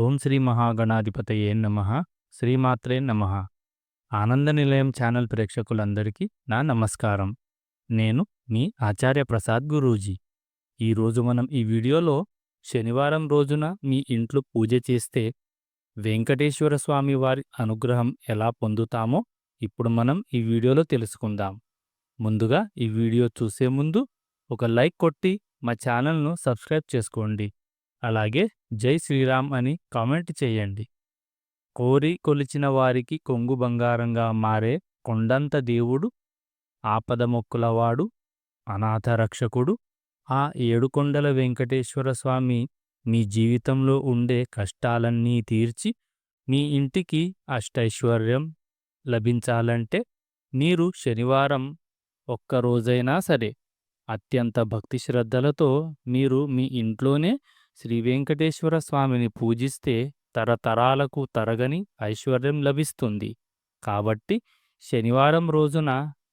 ఓం శ్రీ మహాగణాధిపతయే నమ. శ్రీమాత్రే నమ. ఆనంద నిలయం ఛానల్ ప్రేక్షకులందరికీ నా నమస్కారం. నేను మీ ఆచార్య ప్రసాద్ గురూజీ. ఈరోజు మనం ఈ వీడియోలో శనివారం రోజున మీ ఇంట్లో పూజ చేస్తే వెంకటేశ్వర స్వామి వారి అనుగ్రహం ఎలా పొందుతామో ఇప్పుడు మనం ఈ వీడియోలో తెలుసుకుందాం. ముందుగా ఈ వీడియో చూసే ముందు ఒక లైక్ కొట్టి మా ఛానల్ను సబ్స్క్రైబ్ చేసుకోండి. అలాగే జై శ్రీరామ్ అని కామెంట్ చేయండి. కోరి కొలిచిన వారికి కొంగు బంగారంగా మారే కొండంత దేవుడు ఆపద మొక్కులవాడు అనాథ రక్షకుడు ఆ ఏడుకొండల వెంకటేశ్వర స్వామి మీ జీవితంలో ఉండే కష్టాలన్నీ తీర్చి మీ ఇంటికి అష్టైశ్వర్యం లభించాలంటే మీరు శనివారం ఒక్కరోజైనా సరే అత్యంత భక్తి శ్రద్ధలతో మీరు మీ ఇంట్లోనే శ్రీ వెంకటేశ్వర స్వామిని పూజిస్తే తరతరాలకు తరగని ఐశ్వర్యం లభిస్తుంది. కాబట్టి శనివారం రోజున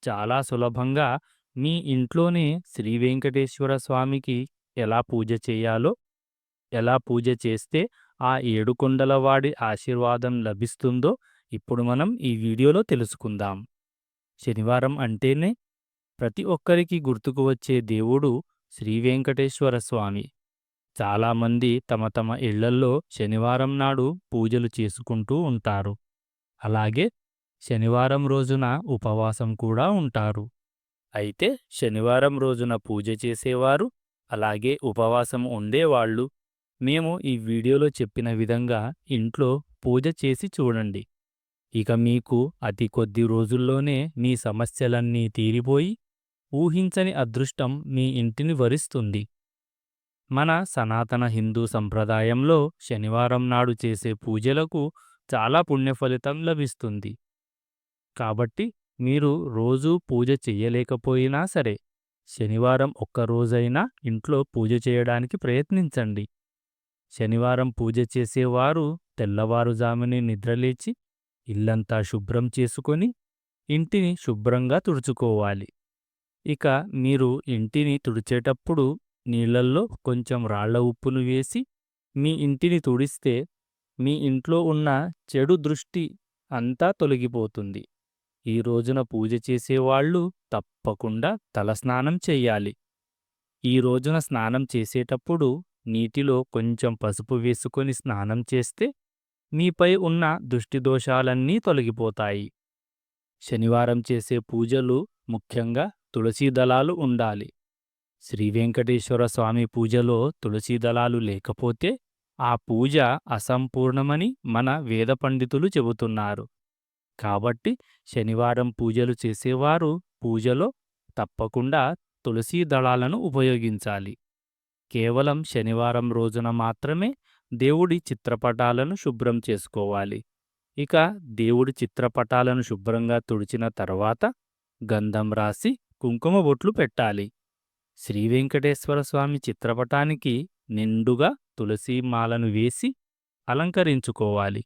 చాలా సులభంగా మీ ఇంట్లోనే శ్రీ వెంకటేశ్వర స్వామికి ఎలా పూజ చేయాలో ఎలా పూజ చేస్తే ఆ ఏడుకొండలవాడి ఆశీర్వాదం లభిస్తుందో ఇప్పుడు మనం ఈ వీడియోలో తెలుసుకుందాం. శనివారం అంటేనే ప్రతి ఒక్కరికి గుర్తుకు వచ్చే దేవుడు శ్రీ వెంకటేశ్వర స్వామి. చాలామంది తమ తమ ఇళ్ళల్లో శనివారం నాడు పూజలు చేసుకుంటూ ఉంటారు. అలాగే శనివారం రోజున ఉపవాసం కూడా ఉంటారు. అయితే శనివారం రోజున పూజ చేసేవారు అలాగే ఉపవాసం ఉండేవాళ్ళు. మేము ఈ వీడియోలో చెప్పిన విధంగా ఇంట్లో పూజ చేసి చూడండి. ఇక మీకు అతి కొద్ది రోజుల్లోనే మీ సమస్యలన్నీ తీరిపోయి ఊహించని అదృష్టం మీ ఇంటిని వరిస్తుంది. మన సనాతన హిందూ సంప్రదాయంలో శనివారం నాడు చేసే పూజలకు చాలా పుణ్యఫలితం లభిస్తుంది. కాబట్టి మీరు రోజూ పూజ చెయ్యలేకపోయినా సరే శనివారం ఒక్కరోజైనా ఇంట్లో పూజ చేయడానికి ప్రయత్నించండి. శనివారం పూజ చేసేవారు తెల్లవారుజామునే నిద్రలేచి ఇల్లంతా శుభ్రం చేసుకొని ఇంటిని శుభ్రంగా తుడుచుకోవాలి. ఇక మీరు ఇంటిని తుడిచేటప్పుడు నీళ్ళల్లో కొంచెం రాళ్ళ ఉప్పును వేసి మీ ఇంటిని తుడిస్తే మీ ఇంట్లో ఉన్న చెడు దృష్టి అంతా తొలగిపోతుంది. ఈ రోజున పూజ చేసేవాళ్ళు తప్పకుండా తలస్నానం చెయ్యాలి ఈ రోజున స్నానం చేసేటప్పుడు నీటిలో కొంచెం పసుపు వేసుకొని స్నానం చేస్తే మీపై ఉన్న దృష్టిదోషాలన్నీ తొలగిపోతాయి. శనివారం చేసే పూజలు ముఖ్యంగా తులసీ దళాలు ఉండాలి. శ్రీ వెంకటేశ్వర స్వామి పూజలో తులసి దళాలు లేకపోతే ఆ పూజ అసంపూర్ణమని మన వేద పండితులు చెబుతున్నారు. కాబట్టి శనివారం పూజలు చేసేవారు పూజలో తప్పకుండా తులసీ దళాలను ఉపయోగించాలి. కేవలం శనివారం రోజున మాత్రమే దేవుడి చిత్రపటాలను శుభ్రం చేసుకోవాలి. ఇక దేవుడి చిత్రపటాలను శుభ్రంగా తుడిచిన తర్వాత గంధం రాసి కుంకుమ బొట్లు పెట్టాలి. శ్రీ వెంకటేశ్వర స్వామి చిత్రపటానికి నిండుగా తులసీమాలను వేసి అలంకరించుకోవాలి.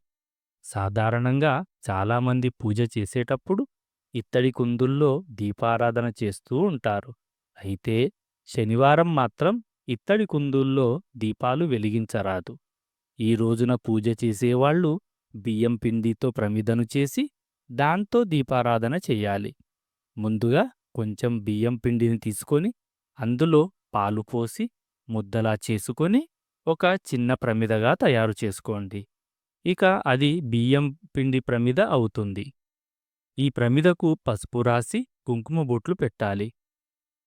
సాధారణంగా చాలామంది పూజ చేసేటప్పుడు ఇత్తడి కుందుల్లో దీపారాధన చేస్తూ ఉంటారు. అయితే శనివారం మాత్రం ఇత్తడి కుందుల్లో దీపాలు వెలిగించరాదు. ఈ రోజున పూజ చేసేవాళ్ళు బియ్యం పిండితో ప్రమిదను చేసి దాంతో దీపారాధన చెయ్యాలి ముందుగా కొంచెం బియ్యం పిండిని తీసుకొని అందులో పాలు పోసి ముద్దలా చేసుకొని ఒక చిన్న ప్రమిదగా తయారు చేసుకోండి. ఇక అది బియ్యం పిండి ప్రమిద అవుతుంది. ఈ ప్రమిదకు పసుపు రాసి కుంకుమ బొట్లు పెట్టాలి.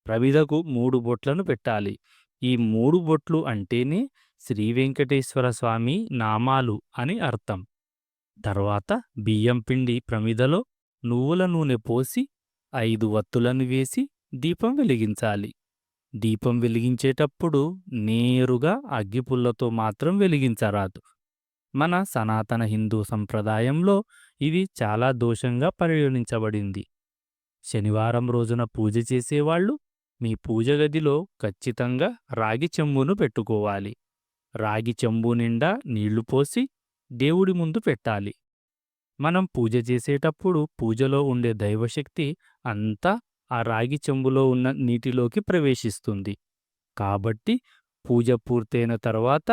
ప్రమిదకు మూడు బొట్లను పెట్టాలి. ఈ మూడు బొట్లు అంటేనే శ్రీ వెంకటేశ్వర స్వామి నామాలు అని అర్థం. తర్వాత బియ్యం పిండి ప్రమిదలో నువ్వుల నూనె పోసి ఐదు వత్తులను వేసి దీపం వెలిగించాలి. దీపం వెలిగించేటప్పుడు నేరుగా అగ్గిపుల్లతో మాత్రం వెలిగించరాదు. మన సనాతన హిందూ సంప్రదాయంలో ఇది చాలా దోషంగా పరిగణించబడింది. శనివారం రోజున పూజ చేసేవాళ్ళు మీ పూజ గదిలో ఖచ్చితంగా రాగి చెంబును పెట్టుకోవాలి. రాగి చెంబు నిండా నీళ్ళు పోసి దేవుడి ముందు పెట్టాలి. మనం పూజ చేసేటప్పుడు పూజలో ఉండే దైవశక్తి అంతా ఆ రాగి చెంబులో ఉన్న నీటిలోకి ప్రవేశిస్తుంది. కాబట్టి పూజ పూర్తయిన తర్వాత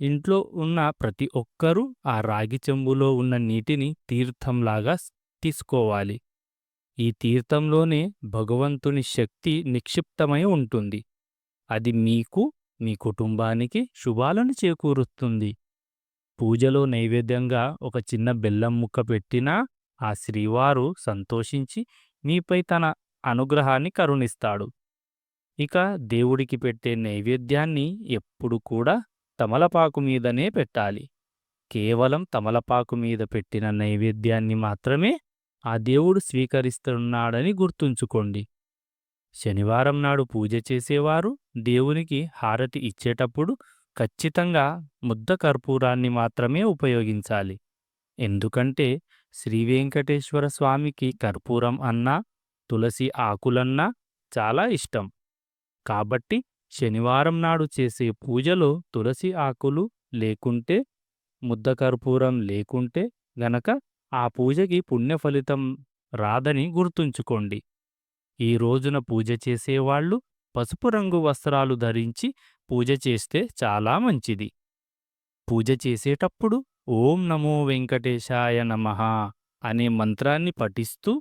ఇంట్లో ఉన్న ప్రతి ఒక్కరూ ఆ రాగి చెంబులో ఉన్న నీటిని తీర్థంలాగా తీసుకోవాలి. ఈ తీర్థంలోనే భగవంతుని శక్తి నిక్షిప్తమై ఉంటుంది. అది మీకు మీ కుటుంబానికి శుభాలను చేకూరుస్తుంది. పూజలో నైవేద్యంగా ఒక చిన్న బెల్లం ముక్క పెట్టినా ఆ శ్రీవారు సంతోషించి మీపై తన అనుగ్రహాన్ని కరుణిస్తాడు. ఇక దేవుడికి పెట్టే నైవేద్యాన్ని ఎప్పుడు కూడా తమలపాకు మీదనే పెట్టాలి. కేవలం తమలపాకు మీద పెట్టిన నైవేద్యాన్ని మాత్రమే ఆ దేవుడు స్వీకరిస్తున్నాడని గుర్తుంచుకోండి. శనివారం నాడు పూజ చేసేవారు దేవునికి హారతి ఇచ్చేటప్పుడు ఖచ్చితంగా ముద్ద కర్పూరాన్ని మాత్రమే ఉపయోగించాలి. ఎందుకంటే శ్రీవేంకటేశ్వర స్వామికి కర్పూరం అన్నా తులసి ఆకులన్నా చాలా ఇష్టం. కాబట్టి శనివారం నాడు చేసే పూజలో తులసి ఆకులు లేకుంటే ముద్దకర్పూరం లేకుంటే గనక ఆ పూజకి పుణ్య ఫలితం రాదని గుర్తుంచుకోండి. ఈ రోజున పూజ చేసేవాళ్ళు పసుపు రంగు వస్త్రాలు ధరించి పూజ చేస్తే చాలా మంచిది. పూజ చేసేటప్పుడు ఓం నమో వెంకటేశాయ నమః అనే మంత్రాన్ని పఠిస్తూ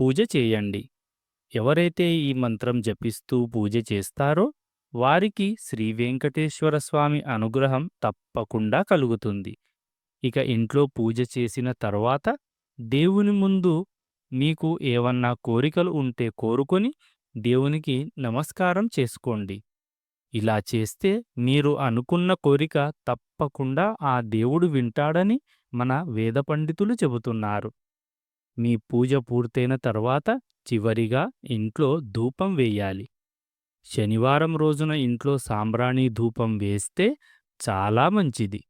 పూజ చేయండి. ఎవరైతే ఈ మంత్రం జపిస్తూ పూజ చేస్తారో వారికి శ్రీ వెంకటేశ్వర స్వామి అనుగ్రహం తప్పకుండా కలుగుతుంది. ఇక ఇంట్లో పూజ చేసిన తర్వాత దేవుని ముందు మీకు ఏవన్నా కోరికలు ఉంటే కోరుకొని దేవునికి నమస్కారం చేసుకోండి. ఇలా చేస్తే మీరు అనుకున్న కోరిక తప్పకుండా ఆ దేవుడు వింటాడని మన వేద పండితులు చెబుతున్నారు. మీ పూజ పూర్తయిన తర్వాత చివరిగా ఇంట్లో ధూపం వేయాలి. శనివారం రోజున ఇంట్లో సాంబ్రాణి ధూపం వేస్తే చాలా మంచిది.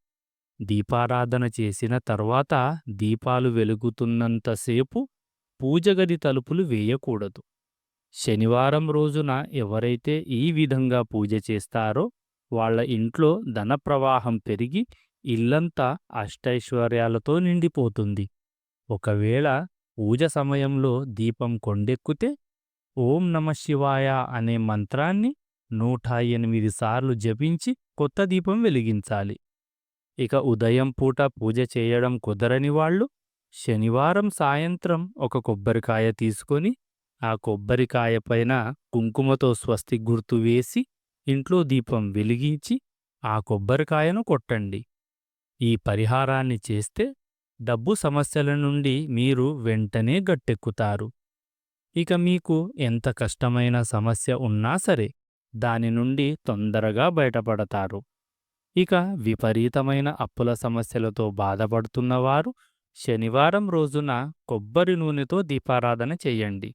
దీపారాధన చేసిన తర్వాత దీపాలు వెలుగుతున్నంతసేపు పూజగది తలుపులు వేయకూడదు. శనివారం రోజున ఎవరైతే ఈ విధంగా పూజ చేస్తారో వాళ్ళ ఇంట్లో ధన ప్రవాహం పెరిగి ఇల్లంతా అష్టైశ్వర్యాలతో నిండిపోతుంది. ఒకవేళ పూజ సమయంలో దీపం కొండెక్కితే ఓం నమ శివాయ అనే మంత్రాన్ని నూట ఎనిమిది సార్లు జపించి కొత్త దీపం వెలిగించాలి. ఇక ఉదయం పూట పూజ చేయడం కుదరని వాళ్ళు శనివారం సాయంత్రం ఒక కొబ్బరికాయ తీసుకొని ఆ కొబ్బరికాయ పైన కుంకుమతో స్వస్తి గుర్తు వేసి ఇంట్లో దీపం వెలిగించి ఆ కొబ్బరికాయను కొట్టండి. ఈ పరిహారాన్ని చేస్తే డబ్బు సమస్యల నుండి మీరు వెంటనే గట్టెక్కుతారు. ఇక మీకు ఎంత కష్టమైన సమస్య ఉన్నా సరే దాని నుండి తొందరగా బయటపడతారు. ఇక విపరీతమైన అప్పుల సమస్యలతో బాధపడుతున్నవారు శనివారం రోజున కొబ్బరి నూనెతో దీపారాధన చెయ్యండి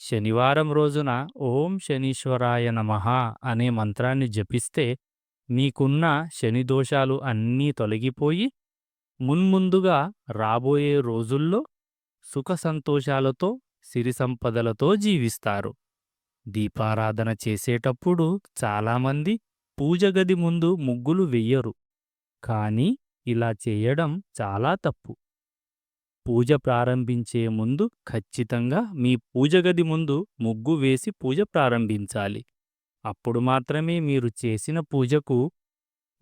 శనివారం రోజున ఓం శనీశ్వరాయ నమః అనే మంత్రాన్ని జపిస్తే మీకున్న శని దోషాలు అన్నీ తొలగిపోయి మున్ముందుగా రాబోయే రోజుల్లో సుఖ సంతోషాలతో సిరి సంపదలతో జీవిస్తారు. దీపారాధన చేసేటప్పుడు చాలామంది పూజగది ముందు ముగ్గులు వెయ్యరు. కానీ ఇలా చేయడం చాలా తప్పు. పూజ ప్రారంభించే ముందు ఖచ్చితంగా మీ పూజగది ముందు ముగ్గు వేసి పూజ ప్రారంభించాలి. అప్పుడు మాత్రమే మీరు చేసిన పూజకు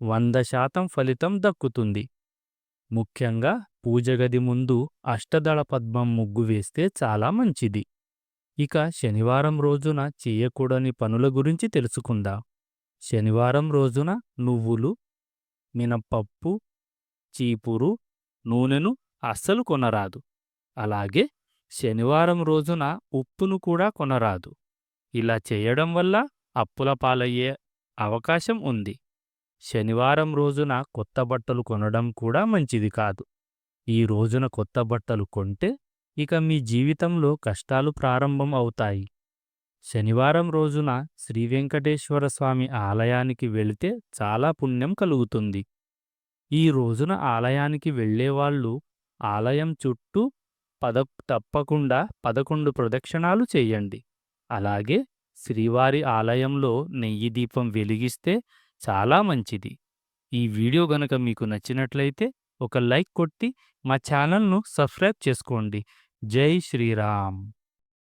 వంద శాతం ఫలితం దక్కుతుంది. ముఖ్యంగా పూజగది ముందు అష్టదళ పద్మం ముగ్గు వేస్తే చాలా మంచిది. ఇక శనివారం రోజున చేయకూడని పనుల గురించి తెలుసుకుందాం. శనివారం రోజున నువ్వులు మినపప్పు చీపురు నూనెను అస్సలు కొనరాదు. అలాగే శనివారం రోజున ఉప్పును కూడా కొనరాదు. ఇలా చేయడం వల్ల అప్పుల పాలయ్యే అవకాశం ఉంది. శనివారం రోజున కొత్త బట్టలు కొనడం కూడా మంచిది కాదు. ఈ రోజున కొత్త బట్టలు కొంటే ఇక మీ జీవితంలో కష్టాలు ప్రారంభం అవుతాయి. శనివారం రోజున శ్రీ వెంకటేశ్వర స్వామి ఆలయానికి వెళితే చాలా పుణ్యం కలుగుతుంది. ఈ రోజున ఆలయానికి వెళ్ళేవాళ్ళు ఆలయం చుట్టూ పద తప్పకుండా పదకొండు ప్రదక్షిణాలు చెయ్యండి అలాగే శ్రీవారి ఆలయంలో నెయ్యి దీపం వెలిగిస్తే చాలా మంచిది. ఈ వీడియో గనక మీకు నచ్చినట్లయితే ఒక లైక్ కొట్టి మా ఛానల్ను సబ్స్క్రైబ్ చేసుకోండి. జై శ్రీరామ్.